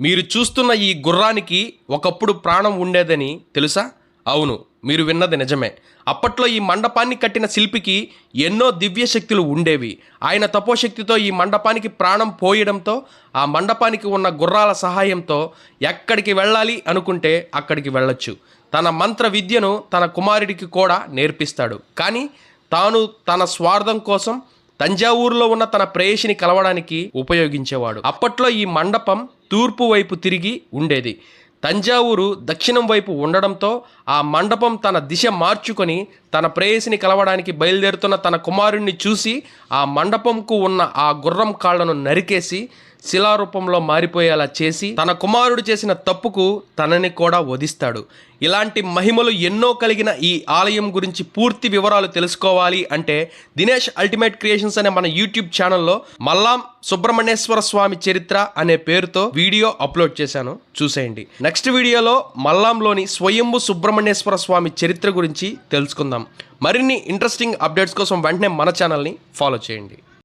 మీరు చూస్తున్న ఈ గుర్రానికి ఒకప్పుడు ప్రాణం ఉండేదని తెలుసా? అవును మీరు విన్నది నిజమే. అప్పట్లో ఈ మండపాన్ని కట్టిన శిల్పికి ఎన్నో దివ్య శక్తులు ఉండేవి. ఆయన తపోశక్తితో ఈ మండపానికి ప్రాణం పోయడంతో ఆ మండపానికి ఉన్న గుర్రాల సహాయంతో ఎక్కడికి వెళ్ళాలి అనుకుంటే అక్కడికి వెళ్ళొచ్చు. తన మంత్ర విద్యను తన కుమారుడికి కూడా నేర్పిస్తాడు. కానీ తాను తన స్వార్థం కోసం తంజావూరులో ఉన్న తన ప్రేయసిని కలవడానికి ఉపయోగించేవాడు. అప్పట్లో ఈ మండపం తూర్పు వైపు తిరిగి ఉండేది. తంజావూరు దక్షిణం వైపు ఉండడంతో ఆ మండపం తన దిశ మార్చుకొని తన ప్రేయసిని కలవడానికి బయలుదేరుతున్న తన కుమారుణ్ణి చూసి ఆ మండపంకు ఉన్న ఆ గుర్రం కాళ్ళను నరికేసి శిలారూపంలో మారిపోయేలా చేసి తన కుమారుడు చేసిన తప్పుకు తనని కూడా వధిస్తాడు. ఇలాంటి మహిమలు ఎన్నో కలిగిన ఈ ఆలయం గురించి పూర్తి వివరాలు తెలుసుకోవాలి అంటే దినేష్ అల్టిమేట్ క్రియేషన్స్ అనే మన యూట్యూబ్ ఛానల్లో మల్లాం సుబ్రహ్మణ్యేశ్వర స్వామి చరిత్ర అనే పేరుతో వీడియో అప్లోడ్ చేశాను. చూసేయండి. నెక్స్ట్ వీడియోలో మల్లాంలోని స్వయంభు సుబ్రహ్మణ్యేశ్వర స్వామి చరిత్ర గురించి తెలుసుకుందాం. మరిన్ని ఇంట్రెస్టింగ్ అప్డేట్స్ కోసం వెంటనే మన ఛానల్ని ఫాలో చేయండి.